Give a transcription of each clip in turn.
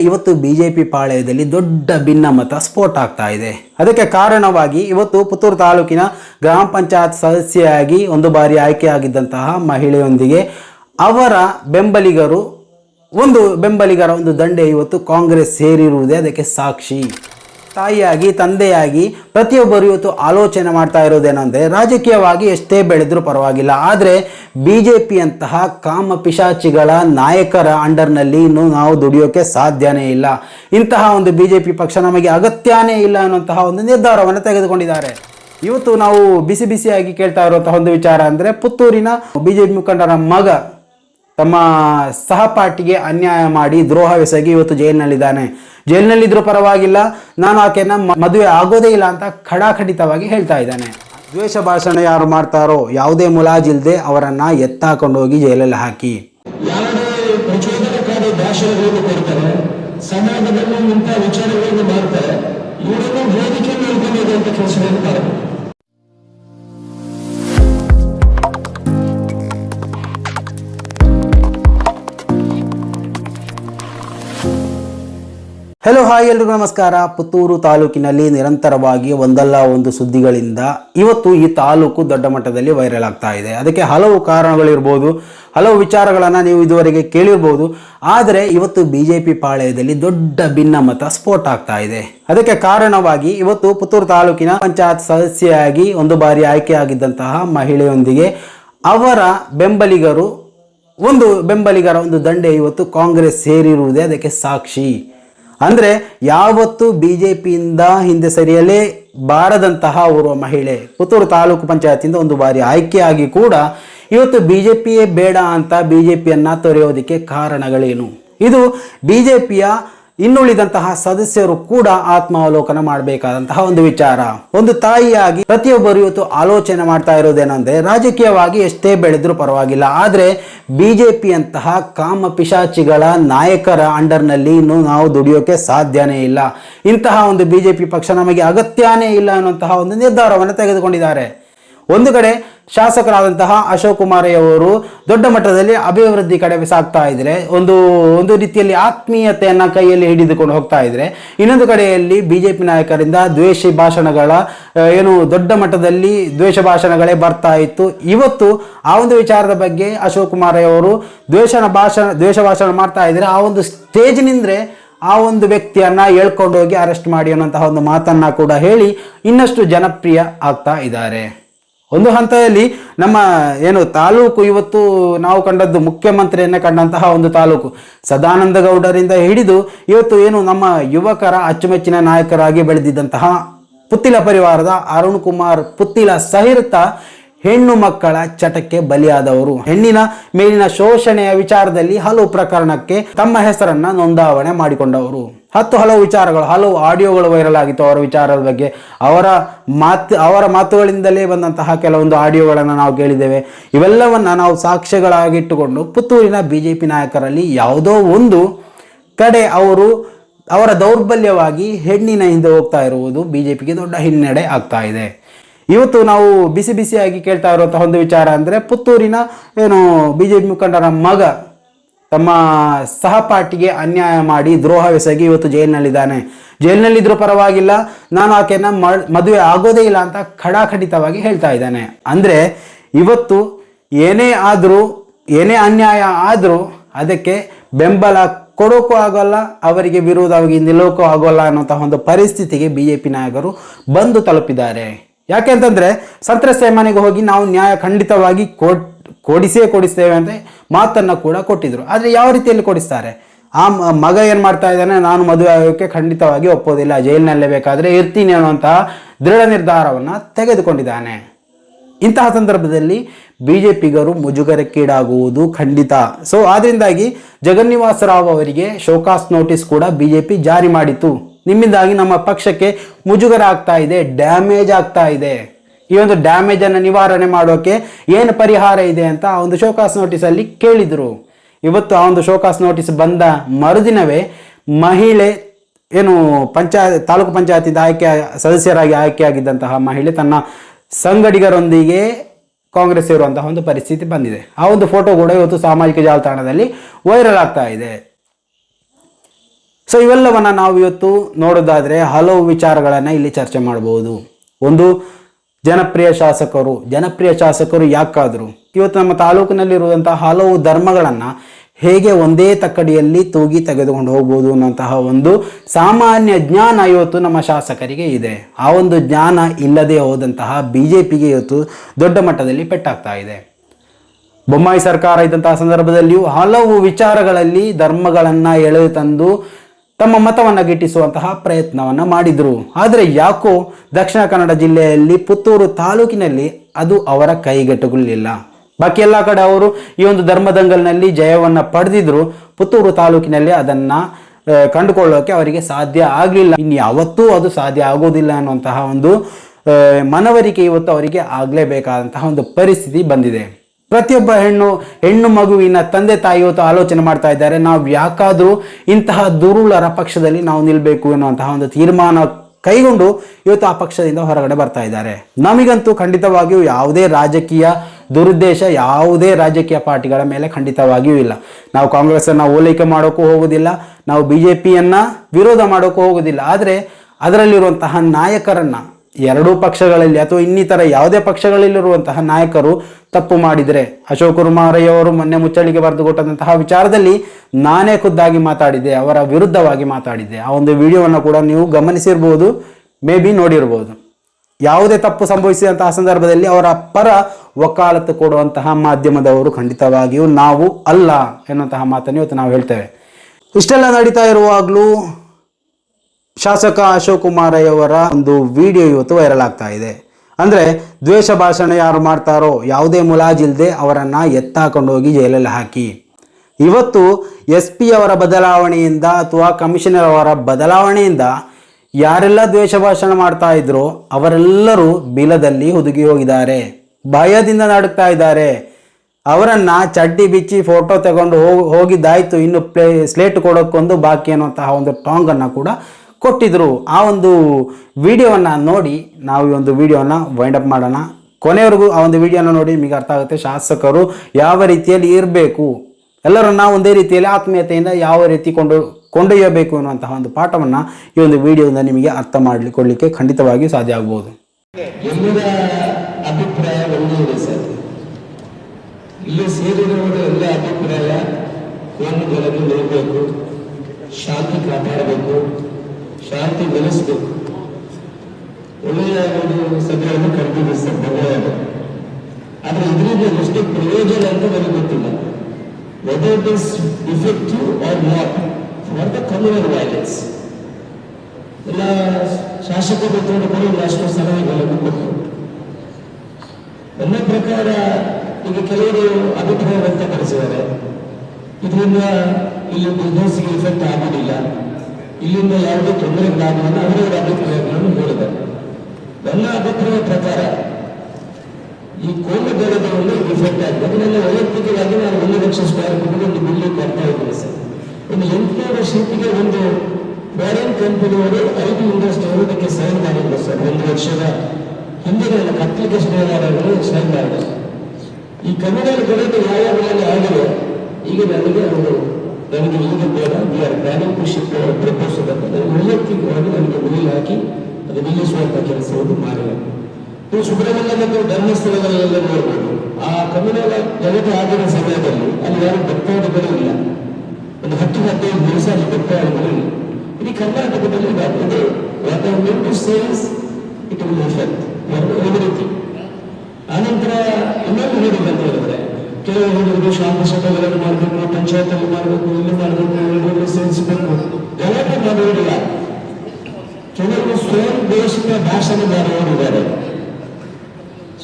ಇವತ್ತು ಬಿಜೆಪಿ ಪಾಳ್ಯದಲ್ಲಿ ದೊಡ್ಡ ಭಿನ್ನಮತ ಸ್ಫೋಟ ಆಗ್ತಾ ಇದೆ. ಅದಕ್ಕೆ ಕಾರಣವಾಗಿ ಇವತ್ತು ಪುತ್ತೂರು ತಾಲೂಕಿನ ಗ್ರಾಮ ಪಂಚಾಯತ್ ಸದಸ್ಯೆಯಾಗಿ ಒಂದು ಬಾರಿ ಆಯ್ಕೆಯಾಗಿದ್ದಂತಹ ಮಹಿಳೆಯೊಂದಿಗೆ ಅವರ ಬೆಂಬಲಿಗರು, ಒಂದು ಬೆಂಬಲಿಗರ ಒಂದು ದಂಡೆ ಇವತ್ತು ಕಾಂಗ್ರೆಸ್ ಸೇರಿರುವುದೇ ಅದಕ್ಕೆ ಸಾಕ್ಷಿ. ತಾಯಿಯಾಗಿ, ತಂದೆಯಾಗಿ ಪ್ರತಿಯೊಬ್ಬರು ಇವತ್ತು ಆಲೋಚನೆ ಮಾಡ್ತಾ ಇರೋದೇನೆಂದರೆ, ರಾಜಕೀಯವಾಗಿ ಎಷ್ಟೇ ಬೆಳೆದರೂ ಪರವಾಗಿಲ್ಲ. ಆದರೆ ಬಿ ಜೆ ಪಿಯಂತಹ ಕಾಮ ಪಿಶಾಚಿಗಳ ನಾಯಕರ ಅಂಡರ್ನಲ್ಲಿ ಇನ್ನು ನಾವು ದುಡಿಯೋಕೆ ಸಾಧ್ಯನೇ ಇಲ್ಲ. ಇಂತಹ ಒಂದು ಬಿ ಜೆ ಪಿ ಪಕ್ಷ ನಮಗೆ ಅಗತ್ಯನೇ ಇಲ್ಲ ಅನ್ನುವಂತಹ ಒಂದು ನಿರ್ಧಾರವನ್ನು ತೆಗೆದುಕೊಂಡಿದ್ದಾರೆ. ಇವತ್ತು ನಾವು ಬಿಸಿ ಬಿಸಿಯಾಗಿ ಕೇಳ್ತಾ ಇರುವಂತಹ ಒಂದು ವಿಚಾರ ಅಂದರೆ ಪುತ್ತೂರಿನ ಬಿ ಜೆ ಪಿ ಮುಖಂಡರ ಮಗ ತಮ್ಮ ಸಹಪಾಠಿಗೆ ಅನ್ಯಾಯ ಮಾಡಿ ದ್ರೋಹವೆಸಗಿ ಇವತ್ತು ಜೈಲಿನಲ್ಲಿದ್ದಾನೆ. ಜೈಲಿನಲ್ಲಿದ್ರೂ ಪರವಾಗಿಲ್ಲ, ನಾನು ಆಕೆನ ಮದುವೆ ಆಗೋದೇ ಇಲ್ಲ ಅಂತ ಖಡಾಖಂಡಿತವಾಗಿ ಹೇಳ್ತಾ ಇದ್ದಾನೆ. ದ್ವೇಷ ಭಾಷಣ ಯಾರು ಮಾಡ್ತಾರೋ, ಯಾವುದೇ ಮುಲಾಜಿಲ್ಲದೆ ಅವರನ್ನ ಎತ್ತಾಕೊಂಡು ಹೋಗಿ ಜೈಲಲ್ಲಿ ಹಾಕಿ. ಸಮಾಜದಲ್ಲಿ ಇಂಥ ವಿಚಾರಗಳನ್ನು ಮಾಡ್ತಾರೆ, ಇವರನ್ನು ವೇದಿಕೆ ಅಂತ ಕೆಲಸ ಮಾಡ್ತಾರೆ ಹೆಲೋ ಹಾಯ್ ಎಲ್ರಿಗೂ ನಮಸ್ಕಾರ. ಪುತ್ತೂರು ತಾಲೂಕಿನಲ್ಲಿ ನಿರಂತರವಾಗಿ ಒಂದಲ್ಲ ಒಂದು ಸುದ್ದಿಗಳಿಂದ ಇವತ್ತು ಈ ತಾಲೂಕು ದೊಡ್ಡ ಮಟ್ಟದಲ್ಲಿ ವೈರಲ್ ಆಗ್ತಾ ಇದೆ. ಅದಕ್ಕೆ ಹಲವು ಕಾರಣಗಳಿರ್ಬೋದು, ಹಲವು ವಿಚಾರಗಳನ್ನು ನೀವು ಇದುವರೆಗೆ ಕೇಳಿರ್ಬೋದು. ಆದರೆ ಇವತ್ತು ಬಿ ಜೆ ಪಿ ಪಾಳ್ಯದಲ್ಲಿ ದೊಡ್ಡ ಭಿನ್ನಮತ ಸ್ಫೋಟ ಆಗ್ತಾ ಇದೆ. ಅದಕ್ಕೆ ಕಾರಣವಾಗಿ ಇವತ್ತು ಪುತ್ತೂರು ತಾಲೂಕಿನ ಪಂಚಾಯತ್ ಸದಸ್ಯೆಯಾಗಿ, ಒಂದು ಬಾರಿ ಆಯ್ಕೆಯಾಗಿದ್ದಂತಹ ಮಹಿಳೆಯೊಂದಿಗೆ ಅವರ ಬೆಂಬಲಿಗರು, ಒಂದು ಬೆಂಬಲಿಗರ ಒಂದು ದಂಡೆ ಇವತ್ತು ಕಾಂಗ್ರೆಸ್ ಸೇರಿರುವುದೇ ಅದಕ್ಕೆ ಸಾಕ್ಷಿ. ಅಂದರೆ ಯಾವತ್ತು ಬಿ ಜೆ ಪಿಯಿಂದ ಹಿಂದೆ ಸರಿಯಲೇ ಬಾರದಂತಹ ಓರ್ವ ಮಹಿಳೆ. ಪುತ್ತೂರು ತಾಲೂಕು ಪಂಚಾಯತಿಯಿಂದ ಒಂದು ಬಾರಿ ಆಯ್ಕೆಯಾಗಿ ಕೂಡ ಇವತ್ತು ಬಿ ಜೆ ಪಿಯೇ ಬೇಡ ಅಂತ ಬಿ ಜೆ ಪಿಯನ್ನು ತೊರೆಯೋದಕ್ಕೆ ಕಾರಣಗಳೇನು? ಇದು ಬಿ ಜೆ ಪಿಯ ಇನ್ನುಳಿದಂತಹ ಸದಸ್ಯರು ಕೂಡ ಆತ್ಮಾವಲೋಕನ ಮಾಡಬೇಕಾದಂತಹ ಒಂದು ವಿಚಾರ. ಒಂದು ತಾಯಿಯಾಗಿ ಪ್ರತಿಯೊಬ್ಬರು ಇವತ್ತು ಆಲೋಚನೆ ಮಾಡ್ತಾ ಇರೋದೇನಂದ್ರೆ, ರಾಜಕೀಯವಾಗಿ ಎಷ್ಟೇ ಬೆಳೆದ್ರೂ ಪರವಾಗಿಲ್ಲ. ಆದರೆ ಬಿ ಜೆ ಪಿಯಂತಹ ಕಾಮ ಪಿಶಾಚಿಗಳ ನಾಯಕರ ಅಂಡರ್ನಲ್ಲಿ ಇನ್ನು ನಾವು ದುಡಿಯೋಕೆ ಸಾಧ್ಯನೇ ಇಲ್ಲ. ಇಂತಹ ಒಂದು ಬಿಜೆಪಿ ಪಕ್ಷ ನಮಗೆ ಅಗತ್ಯನೇ ಇಲ್ಲ ಅನ್ನುವಂತಹ ಒಂದು ನಿರ್ಧಾರವನ್ನು ತೆಗೆದುಕೊಂಡಿದ್ದಾರೆ. ಒಂದು ಕಡೆ ಶಾಸಕರಾದಂತಹ ಅಶೋಕ್ ಕುಮಾರಯ್ಯವರು ದೊಡ್ಡ ಮಟ್ಟದಲ್ಲಿ ಅಭಿವೃದ್ಧಿ ಕಡೆ ಸಾಗ್ತಾ ಇದ್ರೆ, ಒಂದು ಒಂದು ರೀತಿಯಲ್ಲಿ ಆತ್ಮೀಯತೆಯನ್ನ ಕೈಯಲ್ಲಿ ಹಿಡಿದುಕೊಂಡು ಹೋಗ್ತಾ ಇದ್ರೆ, ಇನ್ನೊಂದು ಕಡೆಯಲ್ಲಿ ಬಿಜೆಪಿ ನಾಯಕರಿಂದ ದ್ವೇಷಿ ಭಾಷಣಗಳ ಏನು ದೊಡ್ಡ ಮಟ್ಟದಲ್ಲಿ ದ್ವೇಷ ಭಾಷಣಗಳೇ ಬರ್ತಾ ಇತ್ತು. ಇವತ್ತು ಆ ಒಂದು ವಿಚಾರದ ಬಗ್ಗೆ ಅಶೋಕ್ ಕುಮಾರಯ್ಯ ಅವರು ದ್ವೇಷನ ಭಾಷಣ, ದ್ವೇಷ ಭಾಷಣ ಮಾಡ್ತಾ ಇದ್ರೆ ಆ ಒಂದು ಸ್ಟೇಜ್ನಿಂದ್ರೆ ಆ ಒಂದು ವ್ಯಕ್ತಿಯನ್ನ ಹೇಳ್ಕೊಂಡು ಹೋಗಿ ಅರೆಸ್ಟ್ ಮಾಡಿ ಅನ್ನೋಂತಹ ಒಂದು ಮಾತನ್ನ ಕೂಡ ಹೇಳಿ ಇನ್ನಷ್ಟು ಜನಪ್ರಿಯ ಆಗ್ತಾ ಇದ್ದಾರೆ. ಒಂದು ಹಂತದಲ್ಲಿ ನಮ್ಮ ಏನು ತಾಲೂಕು ಇವತ್ತು ನಾವು ಕಂಡದ್ದು ಮುಖ್ಯಮಂತ್ರಿಯನ್ನೇ ಕಂಡಂತಹ ಒಂದು ತಾಲೂಕು. ಸದಾನಂದ ಗೌಡರಿಂದ ಹಿಡಿದು ಇವತ್ತು ಏನು ನಮ್ಮ ಯುವಕರ ಅಚ್ಚುಮೆಚ್ಚಿನ ನಾಯಕರಾಗಿ ಬೆಳೆದಿದ್ದಂತಹ ಪುತ್ತಿಲ ಪರಿವಾರದ ಅರುಣ್ ಕುಮಾರ್ ಪುತ್ತಿಲ ಸಹಿತ ಹೆಣ್ಣು ಮಕ್ಕಳ ಚಟಕ್ಕೆ ಬಲಿಯಾದವರು. ಹೆಣ್ಣಿನ ಮೇಲಿನ ಶೋಷಣೆಯ ವಿಚಾರದಲ್ಲಿ ಹಲವು ಪ್ರಕರಣಕ್ಕೆ ತಮ್ಮ ಹೆಸರನ್ನ ನೋಂದಾವಣೆ ಮಾಡಿಕೊಂಡವರು. ಹತ್ತು ಹಲವು ವಿಚಾರಗಳು, ಹಲವು ಆಡಿಯೋಗಳು ವೈರಲ್ ಆಗಿತ್ತು ಅವರ ವಿಚಾರದ ಬಗ್ಗೆ. ಅವರ ಮಾತು, ಅವರ ಮಾತುಗಳಿಂದಲೇ ಬಂದಂತಹ ಕೆಲವೊಂದು ಆಡಿಯೋಗಳನ್ನು ನಾವು ಕೇಳಿದ್ದೇವೆ. ಇವೆಲ್ಲವನ್ನು ನಾವು ಸಾಕ್ಷ್ಯಗಳಾಗಿಟ್ಟುಕೊಂಡು ಪುತ್ತೂರಿನ ಬಿ ಜೆ ಪಿ ನಾಯಕರಲ್ಲಿ ಯಾವುದೋ ಒಂದು ಕಡೆ ಅವರು ಅವರ ದೌರ್ಬಲ್ಯವಾಗಿ ಹೆಣ್ಣಿನ ಹಿಂದೆ ಹೋಗ್ತಾ ಇರುವುದು ಬಿ ಜೆ ಪಿಗೆ ದೊಡ್ಡ ಹಿನ್ನಡೆ ಆಗ್ತಾ ಇದೆ. ಇವತ್ತು ನಾವು ಬಿಸಿ ಬಿಸಿಯಾಗಿ ಕೇಳ್ತಾ ಇರುವಂತಹ ಒಂದು ವಿಚಾರ ಅಂದರೆ ಪುತ್ತೂರಿನ, ಏನು ಬಿ ಜೆ ಪಿ ಮುಖಂಡರ ಮಗ ತಮ್ಮ ಸಹಪಾಠಿಗೆ ಅನ್ಯಾಯ ಮಾಡಿ ದ್ರೋಹವೆಸಗಿ ಇವತ್ತು ಜೈಲಿನಲ್ಲಿದ್ದಾನೆ. ಜೈಲಿನಲ್ಲಿದ್ದರೂ ಪರವಾಗಿಲ್ಲ, ನಾನು ಆಕೆನ ಮದುವೆ ಆಗೋದೇ ಇಲ್ಲ ಅಂತ ಖಡಾಖಂಡಿತವಾಗಿ ಹೇಳ್ತಾ ಇದ್ದಾನೆ. ಅಂದರೆ ಇವತ್ತು ಏನೇ ಆದರೂ, ಏನೇ ಅನ್ಯಾಯ ಆದರೂ ಅದಕ್ಕೆ ಬೆಂಬಲ ಕೊಡೋಕ್ಕೂ ಆಗೋಲ್ಲ, ಅವರಿಗೆ ವಿರೋಧವಾಗಿ ನಿಲ್ಲೋಕ್ಕೂ ಆಗೋಲ್ಲ ಅನ್ನೋಂತಹ ಒಂದು ಪರಿಸ್ಥಿತಿಗೆ ಬಿ ಜೆ ಪಿ ನಾಯಕರು ಬಂದು ತಲುಪಿದ್ದಾರೆ. ಯಾಕೆ ಅಂತಂದರೆ ಸಂತ್ರಸ್ತೆಯ ಮನೆಗೆ ಹೋಗಿ ನಾವು ನ್ಯಾಯ ಖಂಡಿತವಾಗಿ ಕೊಟ್ ಕೊಡಿಸೇ ಕೊಡಿಸ್ತೇವೆ ಅಂತ ಮಾತನ್ನು ಕೂಡ ಕೊಟ್ಟಿದ್ರು. ಆದರೆ ಯಾವ ರೀತಿಯಲ್ಲಿ ಕೊಡಿಸ್ತಾರೆ? ಆ ಮಗ ಏನು ಮಾಡ್ತಾ ಇದ್ದಾನೆ? ನಾನು ಮದುವೆ ಆಗೋಕ್ಕೆ ಖಂಡಿತವಾಗಿ ಒಪ್ಪೋದಿಲ್ಲ. ಜೈಲಿನಲ್ಲೇ ಬೇಕಾದರೆ ಇರ್ತೀನಿ ಅನ್ನುವಂತಹ ದೃಢ ನಿರ್ಧಾರವನ್ನು ತೆಗೆದುಕೊಂಡಿದ್ದಾನೆ. ಇಂತಹ ಸಂದರ್ಭದಲ್ಲಿ ಬಿ ಜೆ ಪಿಗರು ಮುಜುಗರಕ್ಕೀಡಾಗುವುದು ಖಂಡಿತ. ಸೊ ಆದ್ರಿಂದಾಗಿ ಜಗನ್ನಿವಾಸ ರಾವ್ ಅವರಿಗೆ ಶೋಕಾಸ್ ನೋಟಿಸ್ ಕೂಡ ಬಿ ಜೆ ಪಿ ಜಾರಿ ಮಾಡಿತು ನಿಮ್ಮಿಂದಾಗಿ ನಮ್ಮ ಪಕ್ಷಕ್ಕೆ ಮುಜುಗರ ಆಗ್ತಾ ಇದೆ, ಡ್ಯಾಮೇಜ್ ಆಗ್ತಾ ಇದೆ. ಈ ಒಂದು ಡ್ಯಾಮೇಜ್ ಅನ್ನು ನಿವಾರಣೆ ಮಾಡೋಕೆ ಏನು ಪರಿಹಾರ ಇದೆ ಅಂತ ಆ ಒಂದು ಶೋಕಾಸ್ ನೋಟಿಸ್ ಅಲ್ಲಿ ಕೇಳಿದರು. ಇವತ್ತು ಆ ಒಂದು ಶೋಕಾಸ್ ನೋಟಿಸ್ ಬಂದ ಮರುದಿನವೇ ಮಹಿಳೆ ಏನು ಪಂಚಾಯತ್ ತಾಲೂಕು ಪಂಚಾಯತಿಂದ ಆಯ್ಕೆ ಸದಸ್ಯರಾಗಿ ಆಯ್ಕೆಯಾಗಿದ್ದಂತಹ ಮಹಿಳೆ ತನ್ನ ಸಂಗಡಿಗರೊಂದಿಗೆ ಕಾಂಗ್ರೆಸ್ ಇರುವಂತಹ ಒಂದು ಪರಿಸ್ಥಿತಿ ಬಂದಿದೆ. ಆ ಒಂದು ಫೋಟೋ ಕೂಡ ಇವತ್ತು ಸಾಮಾಜಿಕ ಜಾಲತಾಣದಲ್ಲಿ ವೈರಲ್ ಆಗ್ತಾ ಇದೆ. ಸೊ ಇವೆಲ್ಲವನ್ನ ನಾವು ಇವತ್ತು ನೋಡೋದಾದ್ರೆ ಹಲವು ವಿಚಾರಗಳನ್ನು ಇಲ್ಲಿ ಚರ್ಚೆ ಮಾಡಬಹುದು ಒಂದು ಜನಪ್ರಿಯ ಶಾಸಕರು ಜನಪ್ರಿಯ ಶಾಸಕರು ಯಾಕಾದರು? ಇವತ್ತು ನಮ್ಮ ತಾಲೂಕಿನಲ್ಲಿರುವಂತಹ ಹಲವು ಧರ್ಮಗಳನ್ನು ಹೇಗೆ ಒಂದೇ ತಕ್ಕಡಿಯಲ್ಲಿ ತೂಗಿ ತೆಗೆದುಕೊಂಡು ಹೋಗ್ಬೋದು ಅನ್ನೋಂತಹ ಒಂದು ಸಾಮಾನ್ಯ ಜ್ಞಾನ ಇವತ್ತು ನಮ್ಮ ಶಾಸಕರಿಗೆ ಇದೆ. ಆ ಒಂದು ಜ್ಞಾನ ಇಲ್ಲದೆ ಹೋದಂತಹ ಬಿ ಜೆ ಪಿಗೆ ಇವತ್ತು ದೊಡ್ಡ ಮಟ್ಟದಲ್ಲಿ ಪೆಟ್ಟಾಗ್ತಾ ಇದೆ. ಬೊಮ್ಮಾಯಿ ಸರ್ಕಾರ ಇದ್ದಂತಹ ಸಂದರ್ಭದಲ್ಲಿಯೂ ಹಲವು ವಿಚಾರಗಳಲ್ಲಿ ಧರ್ಮಗಳನ್ನು ಎಳೆದು ತಂದು ತಮ್ಮ ಮತವನ್ನು ಗಿಟ್ಟಿಸುವಂತಹ ಪ್ರಯತ್ನವನ್ನು ಮಾಡಿದರು. ಆದರೆ ಯಾಕೋ ದಕ್ಷಿಣ ಕನ್ನಡ ಜಿಲ್ಲೆಯಲ್ಲಿ ಪುತ್ತೂರು ತಾಲೂಕಿನಲ್ಲಿ ಅದು ಅವರ ಕೈಗೆಟುಕಲಿಲ್ಲ ಬಾಕಿ ಎಲ್ಲ ಕಡೆ ಅವರು ಈ ಒಂದು ಧರ್ಮದಂಗಲ್ನಲ್ಲಿ ಜಯವನ್ನು ಪಡೆದಿದ್ರು. ಪುತ್ತೂರು ತಾಲೂಕಿನಲ್ಲಿ ಅದನ್ನು ಕಂಡುಕೊಳ್ಳೋಕೆ ಅವರಿಗೆ ಸಾಧ್ಯ ಆಗಲಿಲ್ಲ. ಇನ್ನು ಯಾವತ್ತೂ ಅದು ಸಾಧ್ಯ ಆಗೋದಿಲ್ಲ ಅನ್ನುವಂತಹ ಒಂದು ಮನವರಿಕೆ ಇವತ್ತು ಅವರಿಗೆ ಆಗಲೇಬೇಕಾದಂತಹ ಒಂದು ಪರಿಸ್ಥಿತಿ ಬಂದಿದೆ. ಪ್ರತಿಯೊಬ್ಬ ಹೆಣ್ಣು ಹೆಣ್ಣು ಮಗುವಿನ ತಂದೆ ತಾಯಿ ಇವತ್ತು ಆಲೋಚನೆ ಮಾಡ್ತಾ ಇದ್ದಾರೆ. ನಾವು ಯಾಕಾದರೂ ಇಂತಹ ದುರುಳರ ಪಕ್ಷದಲ್ಲಿ ನಾವು ನಿಲ್ಲಬೇಕು ಎನ್ನುವಂತಹ ಒಂದು ತೀರ್ಮಾನ ಕೈಗೊಂಡು ಇವತ್ತು ಆ ಪಕ್ಷದಿಂದ ಹೊರಗಡೆ ಬರ್ತಾ ಇದ್ದಾರೆ. ನಮಗಂತೂ ಖಂಡಿತವಾಗಿಯೂ ಯಾವುದೇ ರಾಜಕೀಯ ದುರುದ್ದೇಶ, ಯಾವುದೇ ರಾಜಕೀಯ ಪಾರ್ಟಿಗಳ ಮೇಲೆ ಖಂಡಿತವಾಗಿಯೂ ಇಲ್ಲ. ನಾವು ಕಾಂಗ್ರೆಸ್ಸನ್ನು ಓಲೈಕೆ ಮಾಡೋಕ್ಕೂ ಹೋಗೋದಿಲ್ಲ ನಾವು ಬಿ ಜೆ ಪಿಯನ್ನು ವಿರೋಧ ಮಾಡೋಕ್ಕೂ ಹೋಗೋದಿಲ್ಲ ಆದರೆ ಅದರಲ್ಲಿರುವಂತಹ ನಾಯಕರನ್ನು, ಎರಡೂ ಪಕ್ಷಗಳಲ್ಲಿ ಅಥವಾ ಇನ್ನಿತರ ಯಾವುದೇ ಪಕ್ಷಗಳಲ್ಲಿರುವಂತಹ ನಾಯಕರು ತಪ್ಪು ಮಾಡಿದರೆ. ಅಶೋಕ್ ಕುಮಾರಯ್ಯವರು ಮೊನ್ನೆ ಮುಚ್ಚಳಿಗೆ ಬರೆದು ಕೊಟ್ಟಂತಹ ವಿಚಾರದಲ್ಲಿ ನಾನೇ ಖುದ್ದಾಗಿ ಮಾತಾಡಿದ್ದೆ, ಅವರ ವಿರುದ್ಧವಾಗಿ ಮಾತಾಡಿದ್ದೆ. ಆ ಒಂದು ವಿಡಿಯೋವನ್ನು ಕೂಡ ನೀವು ಗಮನಿಸಿರ್ಬೋದು, ಮೇ ಬಿ ನೋಡಿರ್ಬೋದು. ಯಾವುದೇ ತಪ್ಪು ಸಂಭವಿಸಿದಂತಹ ಸಂದರ್ಭದಲ್ಲಿ ಅವರ ಪರ ವಕಾಲತ್ತು ಕೊಡುವಂತಹ ಮಾಧ್ಯಮದವರು ಖಂಡಿತವಾಗಿಯೂ ನಾವು ಅಲ್ಲ ಎನ್ನುವಂತಹ ಮಾತನ್ನು ಇವತ್ತು ನಾವು ಹೇಳ್ತೇವೆ. ಇಷ್ಟೆಲ್ಲ ನಡೀತಾ ಇರುವಾಗಲೂ ಶಾಸಕ ಅಶೋಕ್ ಕುಮಾರಯ್ಯವರ ಒಂದು ವಿಡಿಯೋ ಇವತ್ತು ವೈರಲ್ ಆಗ್ತಾ ಇದೆ. ಅಂದರೆ ದ್ವೇಷ ಭಾಷಣ ಯಾರು ಮಾಡ್ತಾರೋ ಯಾವುದೇ ಮುಲಾಜಿಲ್ಲದೆ ಅವರನ್ನು ಎತ್ತಾಕೊಂಡು ಹೋಗಿ ಜೈಲಲ್ಲಿ ಹಾಕಿ. ಇವತ್ತು ಎಸ್ ಪಿ ಅವರ ಬದಲಾವಣೆಯಿಂದ ಅಥವಾ ಕಮಿಷನರ್ ಅವರ ಬದಲಾವಣೆಯಿಂದ ಯಾರೆಲ್ಲ ದ್ವೇಷ ಭಾಷಣ ಮಾಡ್ತಾ ಇದ್ರೋ ಅವರೆಲ್ಲರೂ ಬಿಲದಲ್ಲಿ ಹುದುಗಿ ಹೋಗಿದ್ದಾರೆ. ಭಯದಿಂದ ನಡುಕ್ತಾ ಇದ್ದಾರೆ. ಅವರನ್ನು ಚಡ್ಡಿ ಬಿಚ್ಚಿ ಫೋಟೋ ತಗೊಂಡು ಹೋಗಿ ಹೋಗಿದ್ದಾಯ್ತು. ಇನ್ನು ಪ್ಲೇ, ಸ್ಲೇಟ್ ಕೊಡೋಕ್ಕೊಂದು ಬಾಕಿ ಅನ್ನುವಂತಹ ಒಂದು ಟಾಂಗನ್ನು ಕೂಡ ಕೊಟ್ಟಿದ್ರು. ಆ ಒಂದು ವಿಡಿಯೋವನ್ನು ನೋಡಿ ನಾವು ಈ ಒಂದು ವಿಡಿಯೋನ ವೈಂಡ್ ಅಪ್ ಮಾಡೋಣ. ಕೊನೆಯವರೆಗೂ ಆ ಒಂದು ವಿಡಿಯೋನ ನೋಡಿ ನಿಮಗೆ ಅರ್ಥ ಆಗುತ್ತೆ. ಶಾಸಕರು ಯಾವ ರೀತಿಯಲ್ಲಿ ಇರಬೇಕು? ಎಲ್ಲರನ್ನ ಒಂದೇ ರೀತಿಯಲ್ಲಿ ಆತ್ಮೀಯತೆಯಿಂದ ಯಾವ ರೀತಿ ಕೊಂಡು, ಕೊಂಡೊಯ್ಯಬೇಕು ಅನ್ನುವಂತಹ ಒಂದು ಪಾಠವನ್ನು ಈ ಒಂದು ವಿಡಿಯೋದಿಂದ ನಿಮಗೆ ಅರ್ಥ ಮಾಡಲಿ ಖಂಡಿತವಾಗಿ ಸಾಧ್ಯ ಆಗ್ಬೋದು. ಒಂದೇ ಇಲ್ಲಿ ಎಲ್ಲ ಅಭಿಪ್ರಾಯ ನೋಡಬೇಕು, ಶಾಂತಿ ಕಾಪಾಡಬೇಕು. ಶಾಂತಿ ಬೆಳೆಸಬೇಕು ಒಳ್ಳೆಯ ಒಂದು ಸಭೆಯನ್ನು ಕರೆದಿದೆ ಸರ್, ಧನ್ಯವಾದ. ಆದ್ರೆ ಇದರಿಂದ ಎಷ್ಟು ಪ್ರಯೋಜನ ಅಂತ ನನಗೆ ಗೊತ್ತಿಲ್ಲ. Whether it is effective or not for the communal violence ಎಲ್ಲ ಶಾಸಕರು ತೋಟಗಳು ಅಷ್ಟು ಸಲಹೆಗಳನ್ನು ಕೊಟ್ಟರು ನನ್ನ ಪ್ರಕಾರ ಈಗ ಕೆಲವರು ಅಭಿಪ್ರಾಯ ವ್ಯಕ್ತಪಡಿಸಿದ್ದಾರೆ. ಇದರಿಂದ ಇಲ್ಲಿ ಬಿಸ್ನೆಸ್ಗೆ ಇಫೆಕ್ಟ್ ಆಗುವುದಿಲ್ಲ. ಇಲ್ಲಿಂದ ಯಾವುದೇ ತೊಂದರೆ ಅವರವರ ಅಭಿಪ್ರಾಯಗಳನ್ನು ಹೇಳಿದ್ದಾರೆ ನನ್ನ ಅಭಿಪ್ರಾಯ ಪ್ರಕಾರ ಈ ಕೋಮು ಬೆಳೆದ ಒಂದು ಡಿಫೆಕ್ಟ್ ಆಗಿದೆ. ಅದು ನನ್ನ ವೈಯಕ್ತಿಕವಾಗಿ ನಾನು ಒಂದು ಲಕ್ಷ ಸ್ಕ್ವೇರ್ ಫೀಟ್ ಒಂದು ಬಿಲ್ಡಿಂಗ್ ಕಟ್ತಾ ಇದ್ದೀನಿ ಸರ್. ಒಂದು ಎಂಟುನೂರು ಶೀಟಿಗೆ ಒಂದು ಫಾರಿನ್ ಕಂಪನಿಯವರು ಐದು ಇಂಡಸ್ಟ್ರಿಯವರು ಇದಕ್ಕೆ ಸೈನ್ ಮಾಡಿದ್ರು ಸರ್. ಒಂದು ವರ್ಷದ ಹಿಂದೆ ನನ್ನ ಕಟ್ಟಲಿಕ್ಕೆ ಸ್ನೇಹಿತರು ಸೈನ್ ಮಾಡಿದ್ರು ಈ ಕನ್ನಡ ಯಾವ ಯಾವ ಆಗಿದೆ, ಈಗ ನನಗೆ ಅವರು ನನಗೆ ಈಗ ಬೇಡ we are planning to our proposal ಹಾಕಿ, ಅದು ನಿಲ್ಲಿಸುವಂತ ಕೆಲಸವನ್ನು ಮಾಡಿದೆ. ನೀವು ಸುಬ್ರಹ್ಮಣ್ಯ ಮತ್ತು ಧರ್ಮಸ್ಥಳಗಳಲ್ಲೆಲ್ಲ ನೋಡ್ಬೋದು. ಆ ಕನ್ನಡ ಜಗತ್ತು ಆಗಿರೋ ಸಮಯದಲ್ಲಿ ಅಲ್ಲಿ ಯಾರು ಭಕ್ತಾದಿಗಳು ಇಲ್ಲ. ಒಂದು ಹತ್ತು, ಹದಿನೈದು ದಿವಸ ಅಲ್ಲಿ ಭಕ್ತಾದಿಗಳು ಇಲ್ಲ. ಇಡೀ ಕರ್ನಾಟಕದಲ್ಲಿ ಇದೆ ವಾತಾವರಣ to sales it will effect everything ಆನಂತರ ಇನ್ನೊಂದು ಹೇಳಿದೆ ಅಂತ ಹೇಳಿದ್ರೆ ಕೆಲವು ಹೇಳಿದ್ರು ಶಾಂತಿ ಸಭೆಗಳನ್ನು ಮಾಡಬೇಕು ಪಂಚಾಯತ್ ಅಲ್ಲಿ ಮಾಡಬೇಕು, ಇಲ್ಲಿ ಮಾಡಬೇಕು ಸೇರಿಸಬೇಕು ಗಲಾಟೆ ಮಾಡುವುದಿಲ್ಲ ಕೆಲವರು ಸ್ವಯಂ ದೇಶದ ಭಾಷಣ ಮಾಡುವವರಿದ್ದಾರೆ.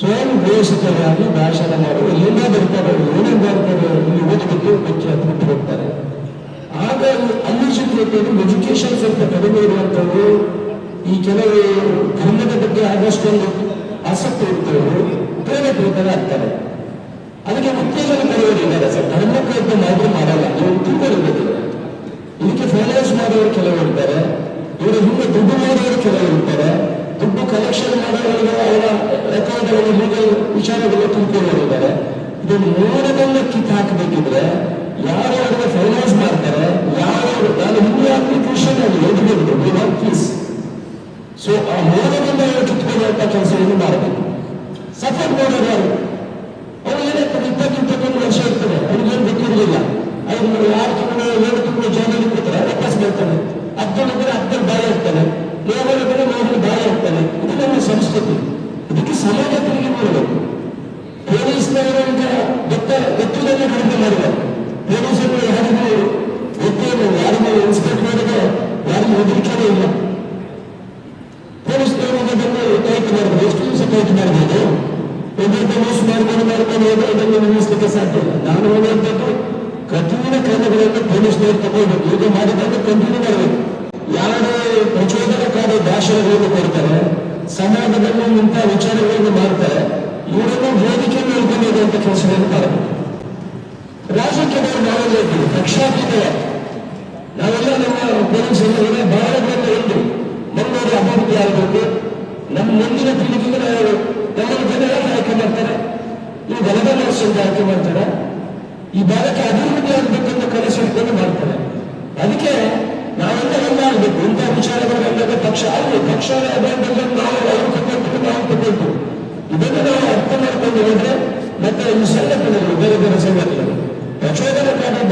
ಸ್ವಯಂ ದೇಶಿತವಾಗಿ ಭಾಷಣ ಮಾಡುವ ಎಲ್ಲಿಂದ ಬರ್ತಾರೆ ಏನೇನು ಬರ್ತಾರೆ ಇಲ್ಲಿ ಓದಿಬಿಟ್ಟು ಮುಖ್ಯ ಬಿಟ್ಟು ಹೋಗ್ತಾರೆ. ಆಗ ಅಲ್ಲಿ ಶಿಕ್ಷಕರು ಎಜುಕೇಶನ್ ಸ್ವಲ್ಪ ಕಡಿಮೆ ಇರುವಂಥವ್ರು, ಈ ಕೆಲವು ಧರ್ಮದ ಬಗ್ಗೆ ಆದಷ್ಟೊಂದು ಆಸಕ್ತಿ ಇರ್ತವರು ಬೇರೆ ಆಗ್ತಾರೆ. ಅದಕ್ಕೆ ಉತ್ತೇಜನ ಕರೆಯೋರಿದ್ದಾರೆ ಸರ್ ಅಂತ ಮಾತ್ರ ಮಾಡಲ್ಲ. ನೀವು ತಿಳ್ಕೊಳ್ಳೋದಿಲ್ಲ ಇದಕ್ಕೆ ಫೈನಾನ್ಸ್ ಮಾಡೋರು ಕೆಲವರು ಇರ್ತಾರೆ. ಇವರ ಹಿಂದೆ ದುಡ್ಡು ಮಾಡೋರು ಕೆಲವರು ಇರ್ತಾರೆ. ದುಡ್ಡು ಕಲೆಕ್ಷನ್ ಮಾಡೋರಿಗೆ ಅವರ ರೆಕಾರ್ಡ್ಗಳು ಲೀಗಲ್ ವಿಚಾರಗಳು ತುಂಬಿಕೊಳ್ಳೋರು ಇದ್ದಾರೆ. ಇದನ್ನು ಮೂರನೆಲ್ಲ ಕಿತ್ತು ಹಾಕಬೇಕಿದ್ರೆ ಯಾರು ಅದನ್ನ ಫೈನಾನ್ಸ್ ಮಾಡ್ತಾರೆ. ಯಾರು ನಾನು ಹಿಂದೆ ಅಪ್ಲಿಕೇಶನ್ ಅಲ್ಲಿ ಆಗಲಿ ಪ್ಲೀಸ್ ಸೊ ಆ ಮೋದದಿಂದ ಕಿತ್ಕೊಳ್ಳುವಂತ ಕೆಲಸವನ್ನು ಮಾಡಬೇಕು ಸಫರ್ ಮಾಡೋರು ಯಾರು? ಸಂಸ್ಕೃತಿ ಇದಕ್ಕೆ ಸಮಾಜ ತಿರುಗಿ ಮಾಡಬೇಕು ಪೊಲೀಸ್ನವರು ಈಗ ಗೊತ್ತ ಗೊತ್ತಿಲ್ಲದೆ ಕಡಿಮೆ ಮಾಡಿದ್ದಾರೆ ಪೊಲೀಸರು ಯಾರಿಗೂ ಗೊತ್ತೇನು ಯಾರಿಗೂ ಇನ್ಸ್ಪೆಕ್ಟ್ ಮಾಡಿದ್ರೆ ಯಾರಿಗೂ ಹೆದರಿಕೆನೇ ಇಲ್ಲ. ಪೊಲೀಸ್ನವರು ಅದನ್ನು ಟೈಟ್ ಮಾಡಬಹುದು ಎಷ್ಟು ದಿವಸ ಟೈಟ್ ಮಾಡಬಹುದು ಒಬ್ಬೊಬ್ಬ ಮೋಸ ಮಾಡ್ಕೊಂಡು ಮಾಡ್ಕೊಂಡು ಹೋದ್ರೆ ಅದನ್ನು ನಿಲ್ಲಿಸಲಿಕ್ಕೆ ಸಾಧ್ಯ ಇಲ್ಲ. ನಾನು ಹೇಳುವಂಥದ್ದು, ಕಠಿಣ ಕ್ರಮಗಳನ್ನು ಪೊಲೀಸ್ನವರು ತಗೊಳ್ಬೇಕು. ಈಗ ಮಾಡಿದಾಗ ಕಂಟಿನ್ಯೂ ಮಾಡಬೇಕು. ಯಾರೇ ಪ್ರಚೋದನಕಾರಿ ಭಾಷಣಗಳನ್ನು ಕೊಡ್ತಾರೆ ಸಮಾಜದಲ್ಲಿ ಇಂಥ ವಿಚಾರಗಳನ್ನು ಮಾಡ್ತಾರೆ ಇವರನ್ನು ವೇದಿಕೆ ಅಂತ ಕೆಲಸ ಮಾಡಬೇಕು ರಾಜಕೀಯದಲ್ಲಿ ನಾವೆಲ್ಲ ಇದ್ದೀವಿ ಪಕ್ಷಾತೀತ ನಾವೆಲ್ಲ ನಮ್ಮ ಪೊಲೀಸರಿಗೆ ಭಾರತದಲ್ಲಿ ಎಂದು ನಮ್ಮಲ್ಲಿ ಅಭಿವೃದ್ಧಿ ಆಗಬೇಕು. ನಮ್ಮ ಮುಂದಿನ ಪೀಳಿಗೆಗೆ ನಾವು ನಮ್ಮ ಜನರಾಗಿ ಆಯ್ಕೆ ಮಾಡ್ತಾರೆ. ಈ ಗಲಭೆ ಅಂತ ಆಯ್ಕೆ ಮಾಡ್ತಾರೆ. ಈ ಭಾರತ ಅಭಿವೃದ್ಧಿ ಆಗಬೇಕಂತ ಕನಸು ಇಟ್ಕೊಂಡು ಮಾಡ್ತಾರೆ ಅದಕ್ಕೆ ನಾವೆಲ್ಲ ಎಲ್ಲ ಆಗಬೇಕು ಇಂಥ ವಿಚಾರಗಳನ್ನೆಲ್ಲ ಪಕ್ಷ ಆಗಲಿ ಪಕ್ಷ ನಾವು ಅವರು ನಾವು ತಗೊಂಡು ಇದನ್ನು ನಾವು ಅರ್ಥ ಮಾಡ್ಕೊಂಡು ಮತ್ತೆ ಈ ಸಂಘಟನೆಗಳು ಬೇರೆ ಬೇರೆ ಸಂಘಟನೆಗಳು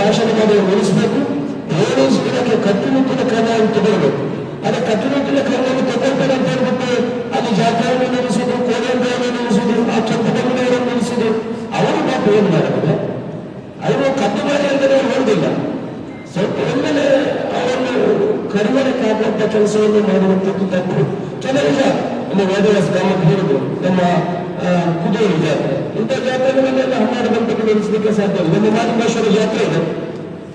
ಭಾಷಣ ಮಾಡಿ ಉಳಿಸಬೇಕು ಏಳು ಇದಕ್ಕೆ ಕಟ್ಟುನಿಟ್ಟಿನ ಕ್ರಮವನ್ನು ತಗೊಳ್ಬೇಕು ಅದೇ ಕಟ್ಟುನಿಟ್ಟಿನ ಕ್ರಮವನ್ನು ತಗೊಳ್ತಾರೆ ಅಂತ ಹೇಳ್ಬಿಟ್ಟು ಅಲ್ಲಿ ಜಾತ್ರೆಯನ್ನು ನಿಲ್ಲಿಸೋದು ಕೋದಂಡವನ್ನು ನಿಲ್ಲಿಸೋದು ಆ ಕೆಂಪದಮ್ಮನವರನ್ನು ನಿಲ್ಲಿಸೋದು ಅವರು ಮಾತ್ರ ಏನು ಮಾಡಬಹುದು ಅವರು ಕದ್ದು ಮಾಡಿ ಅಂತ ನಾವು ಹೇಳುದಿಲ್ಲ ಸ್ವಲ್ಪ ಒಮ್ಮೆಲೆ ಅವರನ್ನು ಕಡಿಮೆ ಕಾಡುವಂತ ಕೆಲಸವನ್ನು ಮಾಡುವಂಥದ್ದು ತಪ್ಪು ಕೆಲವೀಗ ನಮ್ಮ ವೇದವ್ಯಾಸ ಗ್ರಾಮಕ್ಕೆ ಹೇಳಿದ್ರು ನಮ್ಮ ಆ, ಕುದೂರು ಜಾತ್ರೆ ಇಂಥ ಜಾತ್ರೆಗಳನ್ನೆಲ್ಲ ಹನ್ನೆರಡು ಗಂಟೆಗೆ ನಡೆಸಲಿಕ್ಕೆ ಸಾಧ್ಯ ನಮ್ಮ ಮಾದಿಮೇಶ್ವರ ಜಾತ್ರೆ ಇದೆ.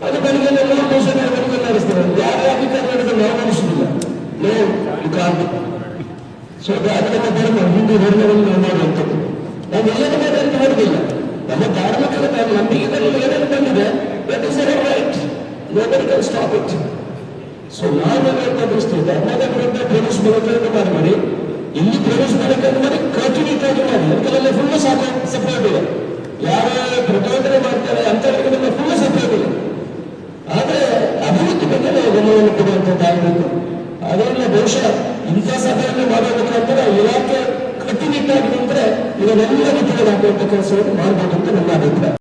ಅದು ಬೆಳಿಗ್ಗೆ ಎಲ್ಲ ದಿವಸ ಬೆಳಿಗ್ಗೆ ನಡೆಸ್ತಾರೆ ಯಾರು ಅಧಿಕಾರ ನಡೆದ್ರೆ ನಾವು ನಡೆಸುದಿಲ್ಲ ನಾವು ಮುಖಾಂತರ. ಸೊ ಅದು ನಮ್ಮ ಧರ್ಮ, ಹಿಂದೂ ಧರ್ಮವನ್ನು ಮಾಡುವಂಥದ್ದು. ನಾವು ಎಲ್ಲರ ಅಂತ ಹೇಳುದಿಲ್ಲ ನಮ್ಮ ಧಾರ್ಮಿಕ ನಮ್ಮ ನಂಬಿಕೆಗಳಲ್ಲಿ ಏನೇನು ಬಂದಿದೆ that is right nobody can stop it so ನಾವು ದೃಷ್ಟಿ ಧರ್ಮದ ವಿರುದ್ಧ ಪೊಲೀಸ್ ಬಳಕೆಯನ್ನು ಮಾಡಿ. ಇಲ್ಲಿ ಪೊಲೀಸ್ ಬಳಕೆಯನ್ನು ಮಾಡಿ. ಮಾಡಿ ಫುಲ್ ಸಪೋರ್ಟ್ ಇದೆ. ಯಾರು ಪ್ರಚೋದನೆ ಮಾಡ್ತಾರೆ ಅಂತವರಿಗೆ ನಮ್ಮ ಫುಲ್ ಸಪೋರ್ಟ್ ಇದೆ. ಆದ್ರೆ ಅಭಿವೃದ್ಧಿ ಬಗ್ಗೆ ನಾವು ಗಮನವನ್ನು ಕೊಡುವಂಥದ್ದಾಗಬೇಕು ಅದನ್ನ ಬಹುಶಃ ಇಂಥ ಸಭೆಯನ್ನು ಮಾಡುವ ಮುಖಾಂತರ ಇಲಾಖೆ ಕಟ್ಟುನಿಟ್ಟಾಗಿ ನಿಂತರೆ ರೀತಿಯಲ್ಲಿ ಹಾಕುವಂಥ ಕೆಲಸವನ್ನು ಮಾಡಬೇಕು ಅಂತ ನನ್ನ ಅಭಿಪ್ರಾಯ.